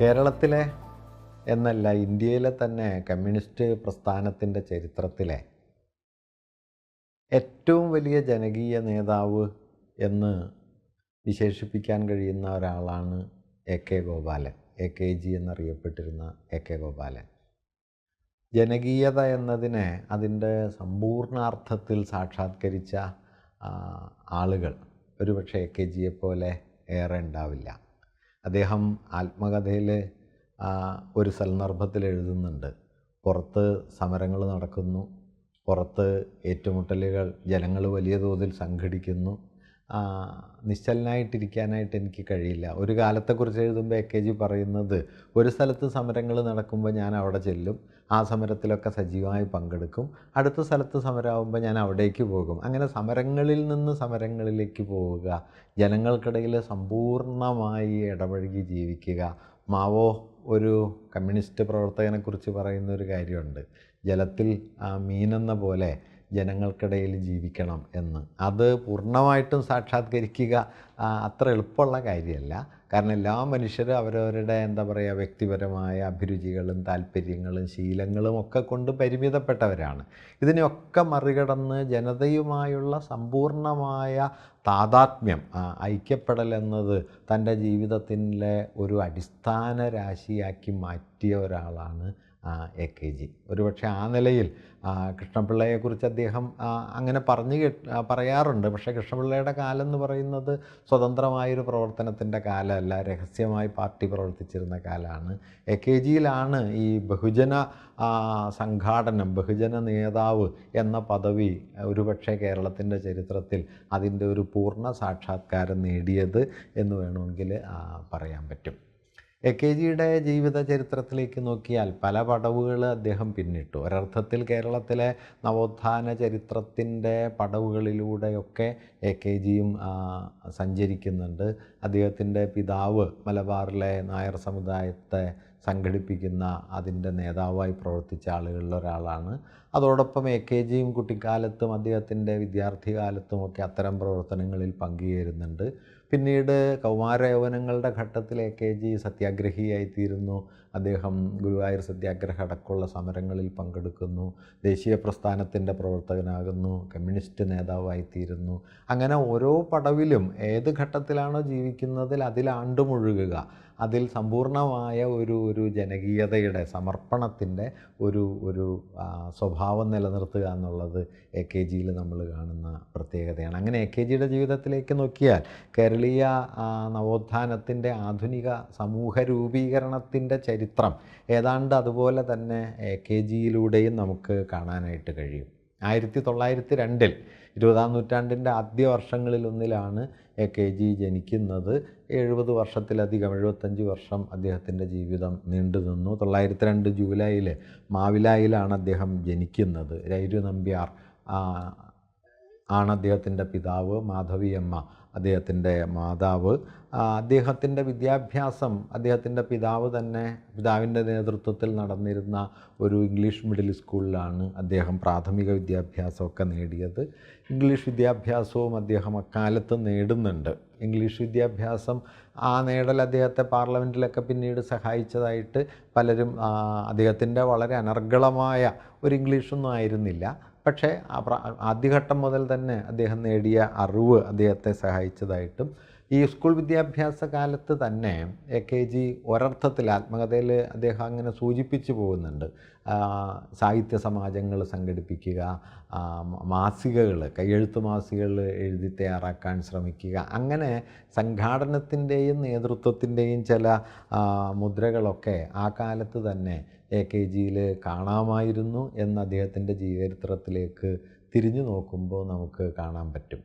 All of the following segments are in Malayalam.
കേരളത്തിലെ എന്നല്ല ഇന്ത്യയിലെ തന്നെ കമ്മ്യൂണിസ്റ്റ് പ്രസ്ഥാനത്തിന്റെ ചരിത്രത്തിലെ ഏറ്റവും വലിയ ജനകീയ നേതാവ് എന്ന് വിശേഷിപ്പിക്കാൻ കഴിയുന്ന ഒരാളാണ് A K Gopalan. A K G എന്നറിയപ്പെട്ടിരുന്ന എ കെ ഗോപാലൻ. ജനകീയത എന്നതിനെ അതിന്റെ സമ്പൂർണാർത്ഥത്തിൽ സാക്ഷാത്കരിച്ച ആളുകൾ. ഒരുപക്ഷെ എ കെ ജിയെപ്പോലെ പോലെ ഏറെ ഉണ്ടാവില്ല. അദ്ദേഹം ആത്മകഥയിൽ ഒരു സൽനർഭത്തിൽ എഴുതുന്നുണ്ട്. പുറത്ത് സമരങ്ങൾ നടക്കുന്നു. പുറത്ത് ഏറ്റുമുട്ടലുകൾ ജനങ്ങൾ വലിയ തോതിൽ സംഘടിക്കുന്നു. നിശ്ചലനായിട്ടിരിക്കാനായിട്ട് എനിക്ക് കഴിയില്ല. ഒരു കാലത്തെക്കുറിച്ച് എഴുതുമ്പോൾ എ കെ ജി പറയുന്നത് ഒരു സ്ഥലത്ത് സമരങ്ങൾ നടക്കുമ്പോൾ ഞാൻ അവിടെ ചെല്ലും ആ സമരത്തിലൊക്കെ സജീവമായി പങ്കെടുക്കും അടുത്ത സ്ഥലത്ത് സമരമാകുമ്പോൾ ഞാൻ അവിടേക്ക് പോകും. അങ്ങനെ സമരങ്ങളിൽ നിന്ന് സമരങ്ങളിലേക്ക് പോവുക ജനങ്ങൾക്കിടയിൽ സമ്പൂർണമായി ഇടപഴകി ജീവിക്കുക. മാവോ ഒരു കമ്മ്യൂണിസ്റ്റ് പ്രവർത്തകനെക്കുറിച്ച് പറയുന്ന ഒരു കാര്യമുണ്ട്. ജലത്തിൽ മീനെന്ന പോലെ ജനങ്ങൾക്കിടയിൽ ജീവിക്കണം എന്ന്. അത് പൂർണമായിട്ടും സാക്ഷാത്കരിക്കുക അത്ര എളുപ്പമുള്ള കാര്യമല്ല. കാരണം എല്ലാ മനുഷ്യരും അവരവരുടെ എന്താ പറയുക വ്യക്തിപരമായ അഭിരുചികളും താല്പര്യങ്ങളും ശീലങ്ങളും ഒക്കെ കൊണ്ട് പരിമിതപ്പെട്ടവരാണ്. ഇതിനെയൊക്കെ മറികടന്ന് ജനതയുമായുള്ള സമ്പൂർണമായ താതാത്മ്യം ഐക്യപ്പെടൽ എന്നത് തന്റെ ജീവിതത്തിലെ ഒരു അടിസ്ഥാന രാശിയാക്കി മാറ്റിയ ഒരാളാണ് എ കെ ജി. ഒരുപക്ഷെ ആ നിലയിൽ കൃഷ്ണപിള്ളയെക്കുറിച്ച് അദ്ദേഹം അങ്ങനെ പറഞ്ഞു പറയാറുണ്ട്. പക്ഷേ കൃഷ്ണപിള്ളയുടെ കാലം എന്ന് പറയുന്നത് സ്വതന്ത്രമായൊരു പ്രവർത്തനത്തിന്റെ കാലമല്ല. രഹസ്യമായി പാർട്ടി പ്രവർത്തിച്ചിരുന്ന കാലമാണ്. എ കെ ജിയിലാണ് ഈ ബഹുജന സംഘാടനം ബഹുജന നേതാവ് എന്ന പദവി ഒരുപക്ഷെ കേരളത്തിന്റെ ചരിത്രത്തിൽ അതിന്റെ ഒരു പൂർണ സാക്ഷാത്കാരം നേടിയത് എന്ന് വേണമെങ്കിൽ പറയാൻ പറ്റും. എ കെ ജിയുടെ ജീവിത ചരിത്രത്തിലേക്ക് നോക്കിയാൽ പല പടവുകൾ അദ്ദേഹം പിന്നിട്ടു. ഒരർത്ഥത്തിൽ കേരളത്തിലെ നവോത്ഥാന ചരിത്രത്തിന്റെ പടവുകളിലൂടെയൊക്കെ എ കെ ജിയും സഞ്ചരിക്കുന്നുണ്ട്. അദ്ദേഹത്തിന്റെ പിതാവ് മലബാറിലെ നായർ സമുദായത്തെ സംഘടിപ്പിക്കുന്ന അതിന്റെ നേതാവായി പ്രവർത്തിച്ച ആളുകളിൽ ഒരാളാണ്. അതോടൊപ്പം എ കെ ജിയും കുട്ടിക്കാലത്തും അദ്ദേഹത്തിന്റെ വിദ്യാർത്ഥി കാലത്തും ഒക്കെ അത്തരം പ്രവർത്തനങ്ങളിൽ പങ്കുചേരുന്നുണ്ട്. പിന്നീട് കൗമാര യൗവനങ്ങളുടെ ഘട്ടത്തിൽ എ കെ ജി സത്യാഗ്രഹിയായിത്തീരുന്നു. അദ്ദേഹം ഗുരുവായൂർ സത്യാഗ്രഹ അടക്കമുള്ള സമരങ്ങളിൽ പങ്കെടുക്കുന്നു. ദേശീയ പ്രസ്ഥാനത്തിന്റെ പ്രവർത്തകനാകുന്നു. കമ്മ്യൂണിസ്റ്റ് നേതാവായിത്തീരുന്നു. അങ്ങനെ ഓരോ പടവിലും ഏത് ഘട്ടത്തിലാണോ ജീവിക്കുന്നതിൽ അതിൽ ആണ്ടുമുഴുകുക. അതിൽ സമ്പൂർണമായ ഒരു ഒരു ജനകീയതയുടെ സമർപ്പണത്തിന്റെ ഒരു ഒരു സ്വഭാവം നിലനിർത്തുക എന്നുള്ളത് എ കെ ജിയിൽ നമ്മൾ കാണുന്ന പ്രത്യേകതയാണ്. അങ്ങനെ എ കെ ജിയുടെ ജീവിതത്തിലേക്ക് നോക്കിയാൽ കേരളീയ നവോത്ഥാനത്തിന്റെ ആധുനിക സമൂഹ രൂപീകരണത്തിന്റെ ചരിത്രം. ഏതാണ്ട് അതുപോലെ തന്നെ എ കെ ജിയിലൂടെയും നമുക്ക് കാണാനായിട്ട് കഴിയും. ആയിരത്തി തൊള്ളായിരത്തി രണ്ടിൽ ഇരുപതാം നൂറ്റാണ്ടിന്റെ ആദ്യ വർഷങ്ങളിലൊന്നിലാണ് എ കെ ജി ജനിക്കുന്നത്. എഴുപത് വർഷത്തിലധികം എഴുപത്തഞ്ച് വർഷം അദ്ദേഹത്തിന്റെ ജീവിതം നീണ്ടു നിന്നു. തൊള്ളായിരത്തി രണ്ട് ജൂലൈയിൽ മാവിലായിലാണ് അദ്ദേഹം ജനിക്കുന്നത്. രൈരു നമ്പ്യാർ ആണ് അദ്ദേഹത്തിന്റെ പിതാവ് മാധവിയമ്മ. അദ്ദേഹത്തിന്റെ മാതാവ്. അദ്ദേഹത്തിന്റെ വിദ്യാഭ്യാസം അദ്ദേഹത്തിന്റെ പിതാവ് തന്നെ പിതാവിന്റെ നേതൃത്വത്തിൽ നടന്നിരുന്ന ഒരു ഇംഗ്ലീഷ് മിഡിൽ സ്കൂളിലാണ് അദ്ദേഹം പ്രാഥമിക വിദ്യാഭ്യാസമൊക്കെ നേടിയത്. ഇംഗ്ലീഷ് വിദ്യാഭ്യാസവും അദ്ദേഹം അക്കാലത്ത് നേടുന്നുണ്ട്. ഇംഗ്ലീഷ് വിദ്യാഭ്യാസം ആ നേടൽ അദ്ദേഹത്തെ പാർലമെന്റിലൊക്കെ പിന്നീട് സഹായിച്ചതായിട്ട് പലരും അദ്ദേഹത്തിന്റെ വളരെ അനർഗളമായ ഒരു ഇംഗ്ലീഷൊന്നും ആയിരുന്നില്ല. പക്ഷേ ആദ്യഘട്ടം മുതൽ തന്നെ അദ്ദേഹം നേടിയ അറിവ് അദ്ദേഹത്തെ സഹായിച്ചതായിട്ടും ഈ സ്കൂൾ വിദ്യാഭ്യാസ കാലത്ത് തന്നെ എ കെ ജി ഒരർത്ഥത്തിൽ ആത്മകഥയിൽ അദ്ദേഹം അങ്ങനെ സൂചിപ്പിച്ചു പോകുന്നുണ്ട്. സാഹിത്യ സമാജങ്ങൾ സംഘടിപ്പിക്കുക മാസികകൾ കയ്യെഴുത്ത് മാസികകൾ എഴുതി തയ്യാറാക്കാൻ ശ്രമിക്കുക. അങ്ങനെ സംഘാടനത്തിന്റെയും നേതൃത്വത്തിന്റെയും ചില മുദ്രകളൊക്കെ ആ കാലത്ത് തന്നെ എ കെ ജിയിൽ കാണാമായിരുന്നു എന്ന് അദ്ദേഹത്തിന്റെ ജീവചരിത്രത്തിലേക്ക് തിരിഞ്ഞു നോക്കുമ്പോൾ നമുക്ക് കാണാൻ പറ്റും.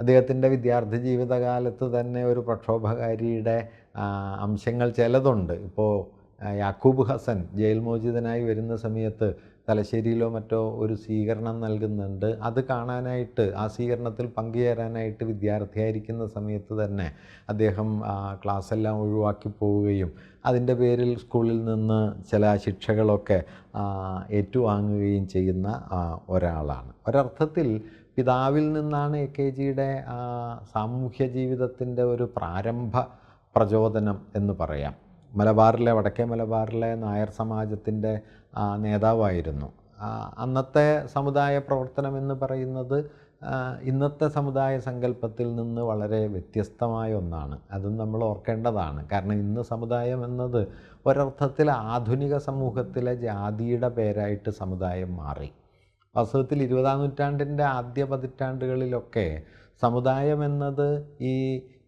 അദ്ദേഹത്തിന്റെ വിദ്യാർത്ഥി ജീവിതകാലത്ത് തന്നെ ഒരു പ്രക്ഷോഭകാരിയുടെ അംശങ്ങൾ ചിലതുണ്ട്. ഇപ്പോൾ യാക്കൂബ് ഹസൻ ജയിൽ മോചിതനായി വരുന്ന സമയത്ത് തലശ്ശേരിയിലോ മറ്റോ ഒരു സ്വീകരണം നൽകുന്നുണ്ട്. അത് കാണാനായിട്ട് ആ സ്വീകരണത്തിൽ പങ്കുചേരാനായിട്ട് വിദ്യാർത്ഥിയായിരിക്കുന്ന സമയത്ത് തന്നെ അദ്ദേഹം ക്ലാസ്സെല്ലാം ഒഴിവാക്കി പോവുകയും അതിന്റെ പേരിൽ സ്കൂളിൽ നിന്ന് ചില ശിക്ഷകളൊക്കെ ഏറ്റുവാങ്ങുകയും ചെയ്യുന്ന ഒരാളാണ്. ഒരർത്ഥത്തിൽ പിതാവിൽ നിന്നാണ് എ കെ ജിയുടെ സാമൂഹ്യ ജീവിതത്തിന്റെ ഒരു പ്രാരംഭ പ്രചോദനം എന്ന് പറയാം. മലബാറിലെ വടക്കേ മലബാറിലെ നായർ സമാജത്തിന്റെ നേതാവായിരുന്നു. അന്നത്തെ സമുദായ പ്രവർത്തനം എന്ന് പറയുന്നത് ഇന്നത്തെ സമുദായ സങ്കല്പത്തിൽ നിന്ന് വളരെ വ്യത്യസ്തമായ ഒന്നാണ്. അതും നമ്മൾ ഓർക്കേണ്ടതാണ്. കാരണം ഇന്ന് സമുദായം എന്നത് ഒരർത്ഥത്തിൽ ആധുനിക സമൂഹത്തിലെ ജാതിയുടെ പേരായിട്ട് സമുദായം മാറി. വാസ്തവത്തിൽ ഇരുപതാം നൂറ്റാണ്ടിന്റെ ആദ്യ പതിറ്റാണ്ടുകളിലൊക്കെ സമുദായം എന്നത് ഈ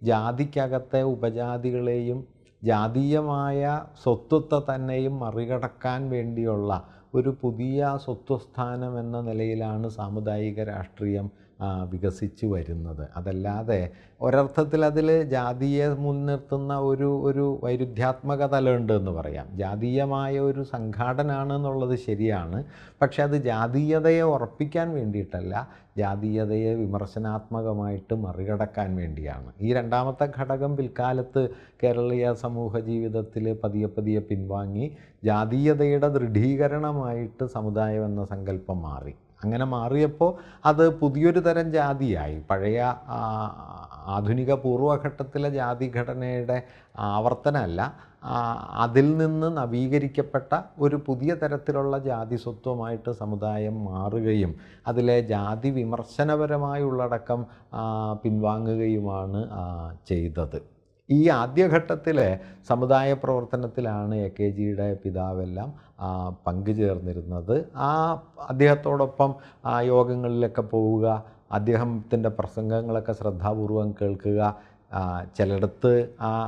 ജാതിക്കകത്തെ ഉപജാതികളെയും ജാതീയമായ സ്വത്വത്തെ തന്നെയും മറികടക്കാൻ വേണ്ടിയുള്ള ഒരു പുതിയ സ്വത്വസ്ഥാനം എന്ന നിലയിലാണ് സാമുദായിക രാഷ്ട്രീയം വികസിച്ചു വരുന്നത്. അതല്ലാതെ ഒരർത്ഥത്തിൽ അതിൽ ജാതിയെ മുൻനിർത്തുന്ന ഒരു ഒരു വൈരുദ്ധ്യാത്മക തലമുണ്ട് എന്ന് പറയാം. ജാതീയമായ ഒരു സംഘാടനാണ് എന്നുള്ളത് ശരിയാണ്. പക്ഷെ അത് ജാതീയതയെ ഉറപ്പിക്കാൻ വേണ്ടിയിട്ടല്ല ജാതീയതയെ വിമർശനാത്മകമായിട്ട് മറികടക്കാൻ വേണ്ടിയാണ്. ഈ രണ്ടാമത്തെ ഘടകം പിൽക്കാലത്ത് കേരളീയ സമൂഹ ജീവിതത്തിൽ പതിയെ പതിയെ പിൻവാങ്ങി ജാതീയതയുടെ ദൃഢീകരണമായിട്ട് സമുദായം എന്ന സങ്കല്പം മാറി. അങ്ങനെ മാറിയപ്പോൾ അത് പുതിയൊരു തരം ജാതിയായി. പഴയ ആധുനിക പൂർവഘട്ടത്തിലെ ജാതി ഘടനയുടെ ആവർത്തനമല്ല അതിൽ നിന്ന് നവീകരിക്കപ്പെട്ട ഒരു പുതിയ തരത്തിലുള്ള ജാതി സ്വത്വമായിട്ട് സമുദായം മാറുകയും അതിലെ ജാതി വിമർശനപരമായ ഉള്ളടക്കം പിൻവാങ്ങുകയുമാണ് ചെയ്തത്. ഈ ആദ്യഘട്ടത്തിലെ സമുദായ പ്രവർത്തനത്തിലാണ് എ കെ ജിയുടെ പിതാവെല്ലാം പങ്കുചേർന്നിരുന്നത് ആ അദ്ദേഹത്തോടൊപ്പം ആ യോഗങ്ങളിലൊക്കെ പോവുക അദ്ദേഹത്തിന്റെ പ്രസംഗങ്ങളൊക്കെ ശ്രദ്ധാപൂർവം കേൾക്കുക ചിലയിടത്ത്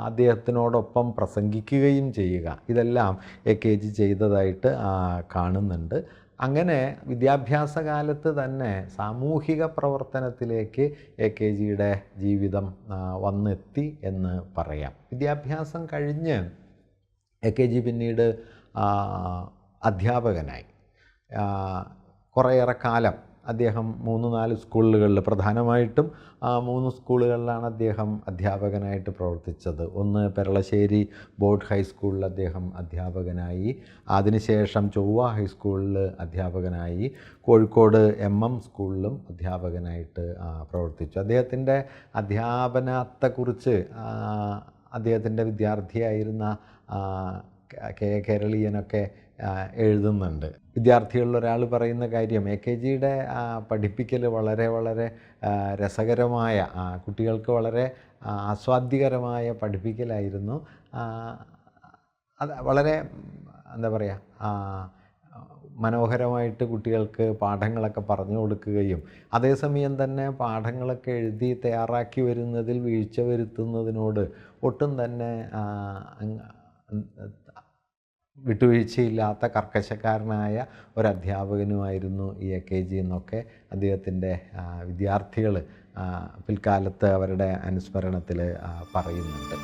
അദ്ദേഹത്തിനോടൊപ്പം പ്രസംഗിക്കുകയും ചെയ്യുക. ഇതെല്ലാം എ കെ ജി ചെയ്തതായിട്ട് കാണുന്നുണ്ട്. അങ്ങനെ വിദ്യാഭ്യാസ കാലത്ത് തന്നെ സാമൂഹിക പ്രവർത്തനത്തിലേക്ക് എ കെ ജിയുടെ ജീവിതം വന്നെത്തി എന്ന് പറയാം. വിദ്യാഭ്യാസം കഴിഞ്ഞ് എ കെ ജി പിന്നീട് അധ്യാപകനായി. കുറേയേറെ കാലം അദ്ദേഹം മൂന്ന് നാല് സ്കൂളുകളിൽ പ്രധാനമായിട്ടും മൂന്ന് സ്കൂളുകളിലാണ് അദ്ദേഹം അധ്യാപകനായിട്ട് പ്രവർത്തിച്ചത്. ഒന്ന് പെരളശ്ശേരി ബോർഡ് ഹൈസ്കൂളിൽ അദ്ദേഹം അധ്യാപകനായി. അതിനുശേഷം ചൊവ്വ ഹൈസ്കൂളിൽ അധ്യാപകനായി. കോഴിക്കോട് എം എം സ്കൂളിലും അധ്യാപകനായിട്ട് പ്രവർത്തിച്ചു. അദ്ദേഹത്തിന്റെ അധ്യാപനത്തെക്കുറിച്ച് അദ്ദേഹത്തിന്റെ വിദ്യാർത്ഥിയായിരുന്ന കെ- കേരളീയനൊക്കെ എഴുതുന്നുണ്ട്. വിദ്യാർത്ഥികളിൽ ഒരാൾ പറയുന്ന കാര്യം എ കെ ജിയുടെ പഠിപ്പിക്കൽ വളരെ വളരെ രസകരമായ കുട്ടികൾക്ക് വളരെ ആസ്വാദ്യകരമായ പഠിപ്പിക്കലായിരുന്നു. അത് വളരെ എന്താ പറയുക മനോഹരമായിട്ട് കുട്ടികൾക്ക് പാഠങ്ങളൊക്കെ പറഞ്ഞു കൊടുക്കുകയും അതേസമയം തന്നെ പാഠങ്ങളൊക്കെ എഴുതി തയ്യാറാക്കി വരുന്നതിൽ വീഴ്ച വരുത്തുന്നതിനോട് ഒട്ടും തന്നെ വിട്ടുവീഴ്ചയില്ലാത്ത കർക്കശക്കാരനായ ഒരു അധ്യാപകനുമായിരുന്നു ഈ എ കെ ജി എന്നൊക്കെ അദ്ദേഹത്തിന്റെ വിദ്യാർത്ഥികൾ പിൽക്കാലത്ത് അവരുടെ അനുസ്മരണത്തിൽ പറയുന്നുണ്ട്.